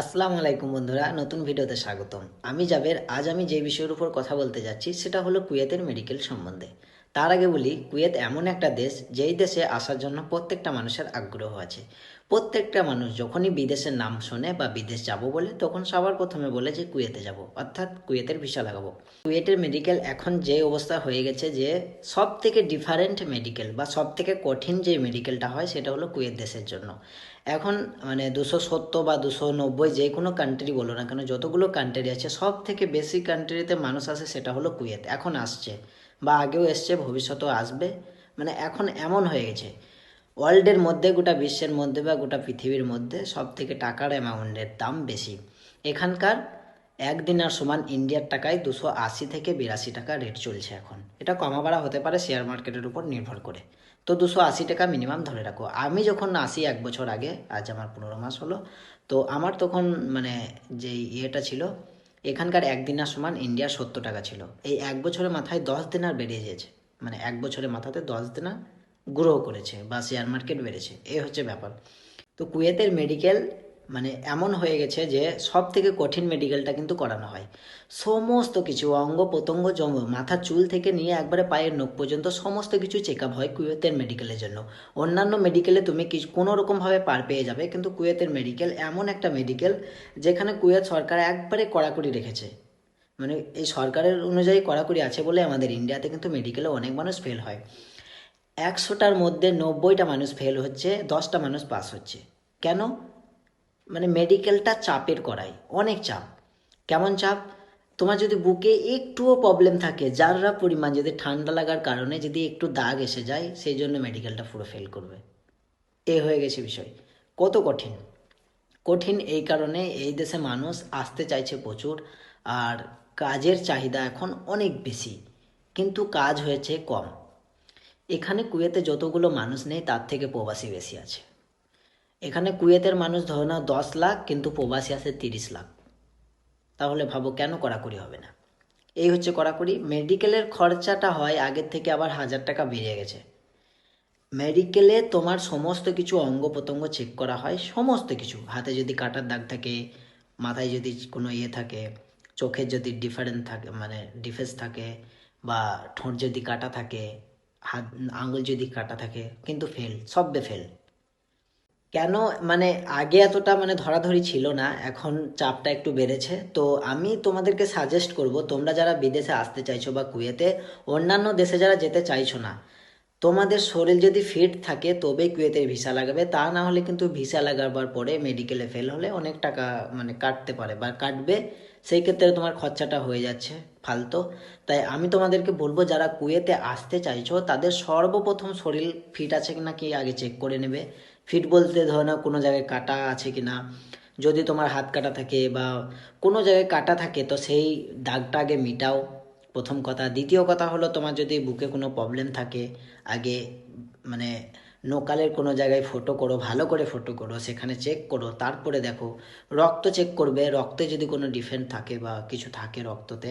আসসালামু আলাইকুম বন্ধুরা, নতুন ভিডিওতে স্বাগতম। আমি জাবের, আজ আমি যে বিষয়ের উপর কথা বলতে যাচ্ছি সেটা হলো কুয়েতের মেডিকেল সম্বন্ধে। তার আগে বলি, কুয়েত এমন একটা দেশ যেই দেশে আসার জন্য প্রত্যেকটা মানুষের আগ্রহ আছে। প্রত্যেকটা মানুষ যখনই বিদেশের নাম শোনে বা বিদেশ যাব বলে, তখন সবার প্রথমে বলে যে কুয়েতে যাব, অর্থাৎ কুয়েতের ভিসা লাগাবো। কুয়েতের মেডিকেল এখন যে অবস্থা হয়ে গেছে যে সব থেকে ডিফারেন্ট মেডিকেল বা সব থেকে কঠিন যে মেডিকেলটা হয় সেটা হলো কুয়েত দেশের জন্য। এখন মানে দুশো সত্তর বা দুশো নব্বই যে কোনো কান্ট্রি বলো না কেন, যতগুলো কান্ট্রি আছে সব থেকে বেশি কান্ট্রিতে মানুষ আসে সেটা হলো কুয়েত। এখন আসছে বা আগেও এসছে, ভবিষ্যতেও আসবে। মানে এখন এমন হয়ে গেছে। ওয়ার্ল্ডের মধ্যে, গোটা বিশ্বের মধ্যে বা গোটা পৃথিবীর মধ্যে সব থেকে টাকার অ্যামাউন্টের দাম বেশি। এখানকার একদিন আর সমান ইন্ডিয়ার টাকায় দুশো আশি থেকে বিরাশি টাকা রেট চলছে এখন। এটা কমা বাড়া হতে পারে শেয়ার মার্কেটের উপর নির্ভর করে। তো দুশো আশি টাকা মিনিমাম ধরে রাখো। আমি যখন আসি এক বছর আগে, আজ আমার পনেরো মাস হলো, তো আমার তখন মানে যে ইয়েটা ছিল, এখানকার একদিনার সমান ইন্ডিয়ার সত্তর টাকা ছিল। এই এক বছরের মাথায় দশ দিনার বেড়ে গিয়েছে। মানে এক বছরের মাথাতে দশ দিনার গ্রো করেছে বা শেয়ার মার্কেট বেড়েছে। এই হচ্ছে ব্যাপার। তো কুয়েতের মেডিকেল মানে এমন হয়ে গেছে যে সব থেকে কঠিন মেডিকেলটা কিন্তু করানো হয়। সমস্ত কিছু, অঙ্গ প্রত্যঙ্গ জঙ্গ মাথার চুল থেকে নিয়ে একবারে পায়ের নখ পর্যন্ত সমস্ত কিছু চেক আপ হয় কুয়েতের মেডিকেলের জন্য। অন্যান্য মেডিকেলে তুমি কিছু কোনো রকমভাবে পার পেয়ে যাবে, কিন্তু কুয়েতের মেডিকেল এমন একটা মেডিকেল যেখানে কুয়েত সরকার একবারে কড়াকড়ি রেখেছে। মানে এই সরকারের অনুযায়ী কড়াকড়ি আছে বলে আমাদের ইন্ডিয়াতে কিন্তু মেডিকেলে অনেক মানুষ ফেল হয়। একশোটার মধ্যে নব্বইটা মানুষ ফেল হচ্ছে, দশটা মানুষ পাস হচ্ছে। কেন? মানে মেডিকেলটা চাপের করাই অনেক চাপ। কেমন চাপ? তোমার যদি বুকে একটুও প্রবলেম থাকে, যাররা পরিমাণ যদি ঠান্ডা লাগার কারণে যদি একটু দাগ এসে যায়, সেই জন্য মেডিকেলটা পুরো ফেল করবে। এ হয়ে গেছে বিষয়। কত কঠিন? কঠিন এই কারণে এই দেশে মানুষ আসতে চাইছে প্রচুর, আর কাজের চাহিদা এখন অনেক বেশি, কিন্তু কাজ হয়েছে কম। এখানে কুয়েতে যতগুলো মানুষ নেই, তার থেকে প্রবাসী বেশি আছে। এখানে কুয়েতের মানুষ ধরে নাও দশ লাখ, কিন্তু প্রবাসী আছে তিরিশ লাখ। তাহলে ভাবো কেন কড়াকড়ি হবে না? এই হচ্ছে কড়াকড়ি। মেডিকেলের খরচাটা হয় আগের থেকে আবার হাজার টাকা বেড়ে গেছে। মেডিকেলে তোমার সমস্ত কিছু অঙ্গ প্রত্যঙ্গ চেক করা হয়, সমস্ত কিছু। হাতে যদি কাটার দাগ থাকে, মাথায় যদি কোনো ইয়ে থাকে, চোখের যদি ডিফারেন্ট থাকে মানে ডিফেন্স থাকে, বা ঠোঁট যদি কাটা থাকে, হাত, আঙুল যদি কাটা থাকে, কিন্তু ফেল সববে ফেল কেন? মানে আগে এতটা মানে ধরাধরি ছিল না, এখন চাপটা একটু বেড়েছে। তো আমি তোমাদেরকে সাজেস্ট করব, তোমরা যারা বিদেশে আসতে চাইছো বা কুয়েতে, অন্যান্য দেশে যারা যেতে চাইছো না, তোমাদের শরীর যদি ফিট থাকে তবে কুয়েতের ভিসা লাগাবে। তা না হলে কিন্তু ভিসা লাগাবার পরে মেডিকেলে ফেল হলে অনেক টাকা মানে কাটতে পারে বা কাটবে। সেই ক্ষেত্রে তোমার খরচাটা হয়ে যাচ্ছে, ফালতো। তাই আমি তোমাদেরকে বলব, যারা কুয়েতে আসতে চাইছো, তাদের সর্বপ্রথম শরীর ফিট আছে কিনা কি আগে চেক করে নেবে। ফিট বলতে ধরো না কোনো জায়গায় কাটা আছে কি না যদি তোমার হাত কাটা থাকে বা কোনো জায়গায় কাটা থাকে, তো সেই দাগটা আগে মিটাও। প্রথম কথা। দ্বিতীয় কথা হলো তোমার যদি বুকে কোনো প্রবলেম থাকে, আগে মানে নোকালের কোনো জায়গায় ফটো করো, ভালো করে ফটো করো, সেখানে চেক করো। তারপরে দেখো, রক্ত চেক করবে। রক্তে যদি কোনো ডিফেন্ট থাকে বা কিছু থাকে রক্ততে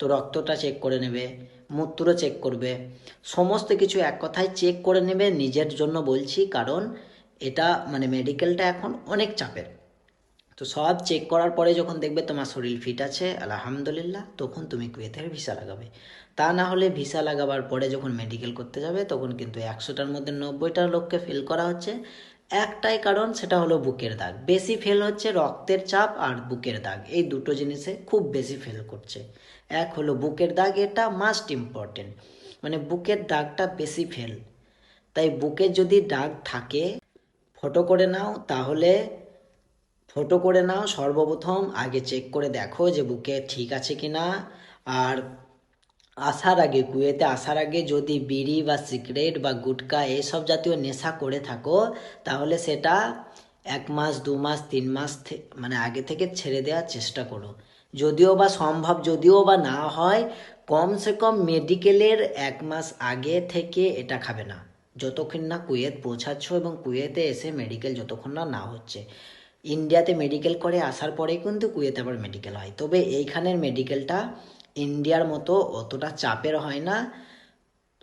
তো রক্তটা চেক করে নেবে মূত্র চেক করবে। সমস্ত কিছু এক কথায় চেক করে নেবে, নিজের জন্য বলছি, কারণ এটা মানে মেডিকেলটা এখন অনেক চাপের। তো সব চেক করার পরে যখন দেখবে তোমার শরীর ফিট আছে, আলহামদুলিল্লাহ, তখন তুমি কুয়েতের ভিসা লাগাবে। তা না হলে ভিসা লাগাবার পরে যখন মেডিকেল করতে যাবে, তখন কিন্তু একশোটার মধ্যে নব্বইটা লোককে ফেল করা হচ্ছে। একটাই কারণ, সেটা হলো বুকের দাগ। বেশি ফেল হচ্ছে রক্তের চাপ আর বুকের দাগ। এই দুটো জিনিসে খুব বেশি ফেল করছে। এক হলো বুকের দাগ, এটা মাস্ট ইম্পর্টেন্ট মানে বুকের দাগটা বেশি ফেল তাই বুকের যদি দাগ থাকে ফটো করে নাও, তাহলে ফটো করে নাও, সর্বপ্রথম আগে চেক করে দেখো যে বুকে ঠিক আছে কি না আর আসার আগে, কুয়েতে আসার আগে যদি বিড়ি বা সিগারেট বা গুটকা এইসব জাতীয় নেশা করে থাকো, তাহলে সেটা এক মাস, দু মাস, তিন মাস মানে আগে থেকে ছেড়ে দেওয়ার চেষ্টা করো। যদিও বা সম্ভব, যদিও বা না হয় কমসে কম মেডিকেলের এক মাস আগে থেকে এটা খাবে না। যতক্ষণ না কুয়েত পৌঁছাচ্ছ এবং কুয়েতে এসে মেডিকেল যতক্ষণ না না হচ্ছে। ইন্ডিয়াতে মেডিকেল করে আসার পরে কিন্তু কুয়েতে আবার মেডিকেল হয়। তবে এইখানের মেডিকেলটা ইন্ডিয়ার মতো অতটা চাপের হয় না।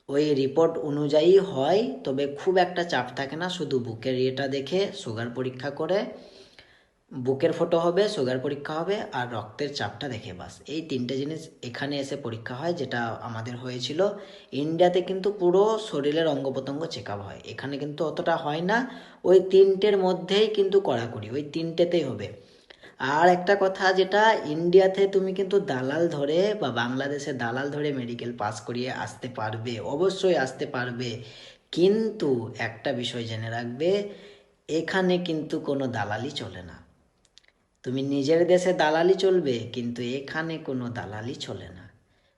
ওই রিপোর্ট অনুযায়ী হয়, তবে খুব একটা চাপ থাকে না। শুধু বুকের ইয়েটা দেখে সুগার পরীক্ষা করে, বুকের ফটো হবে সুগার পরীক্ষা হবে, আর রক্তের চাপটা দেখে বাস। এই তিনটে জিনিস এখানে এসে পরীক্ষা হয়, যেটা আমাদের হয়েছিল। ইন্ডিয়াতে কিন্তু পুরো শরীরের অঙ্গ প্রত্যঙ্গ চেক হয়। এখানে কিন্তু অতটা হয় না। ওই তিনটের মধ্যেই কিন্তু কড়াকড়ি, ওই তিনটেতেই হবে। আর একটা কথা যেটা ইন্ডিয়াতে তুমি কিন্তু দালাল ধরে বা বাংলাদেশে দালাল ধরে মেডিকেল পাস করিয়ে আসতে পারবে, অবশ্যই আসতে পারবে। কিন্তু একটা বিষয় জেনে রাখবে, এখানে কিন্তু কোনো দালালি চলে না। তুমি নিজের দেশে দালালি চলবে, কিন্তু এখানে কোনো দালালি চলে না।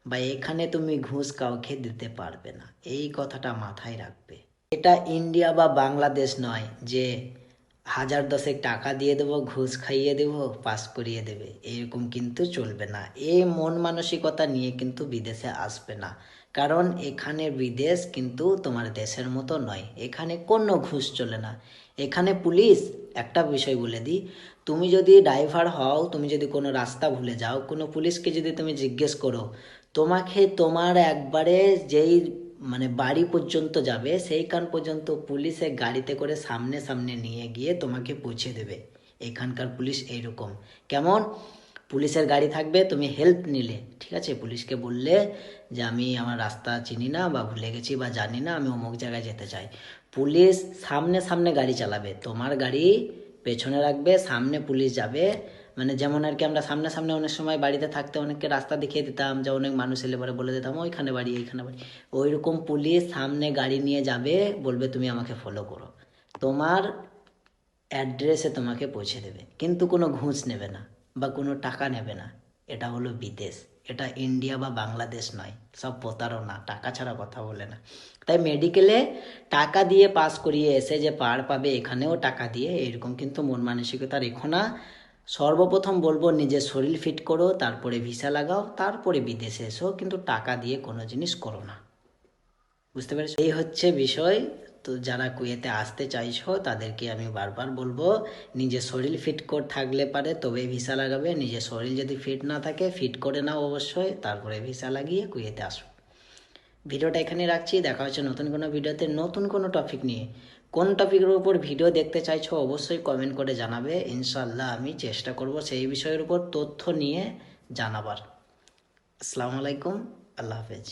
বা এখানে তুমি ঘুষ কাউকে দিতে পারবে না। এই কথাটা মাথায় রাখবে। এটা ইন্ডিয়া বা বাংলাদেশ নয় যে হাজার দশেক টাকা দিয়ে দেবো, ঘুষ খাইয়ে দেবো, পাস করিয়ে দেবে। এরকম কিন্তু চলবে না। এই মন মানসিকতা নিয়ে কিন্তু বিদেশে আসবে না। কারণ এখানে বিদেশ কিন্তু তোমার দেশের মতো নয়। এখানে কোনো ঘুষ চলে না। এখানে পুলিশ, একটা বিষয় বলে দিই, তুমি যদি ড্রাইভার হও, তুমি যদি কোনো রাস্তা ভুলে যাও, কোনো পুলিশকে যদি তুমি জিজ্ঞেস করো, তোমাকে তোমার একবারে যেই মানে বাড়ি পর্যন্ত যাবে সেইখান পর্যন্ত পুলিশে গাড়িতে করে সামনে সামনে নিয়ে গিয়ে তোমাকে পৌঁছে দেবে। এখানকার পুলিশ এইরকম। কেমন? পুলিশের গাড়ি থাকবে, তুমি হেল্প নিলে। ঠিক আছে? পুলিশকে বললে যে, আমি আমার রাস্তা চিনি না বা ভুলে গেছি বা জানি না, আমি অমুক জায়গায় যেতে চাই। পুলিশ সামনে সামনে গাড়ি চালাবে। তোমার গাড়ি পেছনে রাখবে, সামনে পুলিশ যাবে মানে যেমন আর কি আমরা সামনে সামনে অনেক সময় বাড়িতে থাকতে অনেককে রাস্তা দেখিয়ে দিতাম, যে অনেক মানুষ এলে পরে বলে দিতাম, ওইখানে বাড়ি, এইখানে বাড়ি। ওই রকম পুলিশ সামনে গাড়ি নিয়ে যাবে, বলবে, তুমি আমাকে ফলো করো। তোমার অ্যাড্রেসে তোমাকে পৌঁছে দেবে, কিন্তু কোনো ঘুষ নেবে না বা কোনো টাকা নেবে না। এটা হলো বিদেশ। এটা ইন্ডিয়া বা বাংলাদেশ নয়, সব প্রতারণা, টাকা ছাড়া কথা বলে না। তাই মেডিকেলে টাকা দিয়ে পাস করিয়ে এসে যে পার পাবে, এখানেও টাকা দিয়ে এরকম কিন্তু মন মানসিকতা রেখো না। সর্বপ্রথম বলব নিজের শরীর ফিট করো, তারপরে ভিসা লাগাও, তারপরে বিদেশে এসো, কিন্তু টাকা দিয়ে কোনো জিনিস করো না। বুঝতে পেরেছ? এই হচ্ছে বিষয়। তো যারা কুয়েতে আসতে চাইছো, তাদেরকে আমি বারবার বলব, নিজের শরীর ফিট করে, থাকলে পারে, তবে ভিসা লাগাবে। নিজের শরীর যদি ফিট না থাকে ফিট করে নাও অবশ্যই, তারপরে ভিসা লাগিয়ে কুয়েতে আসো। ভিডিওটা এখানে রাখছি, দেখা হচ্ছে নতুন কোনো ভিডিওতে, নতুন কোনো টপিক নিয়ে। কোন টপিকের উপর ভিডিও দেখতে চাইছো অবশ্যই কমেন্ট করে জানাবে ইনশাল্লাহ আমি চেষ্টা করব সেই বিষয়ের উপর তথ্য নিয়ে জানাবার। আসসালামু আলাইকুম, আল্লাহ হাফেজ।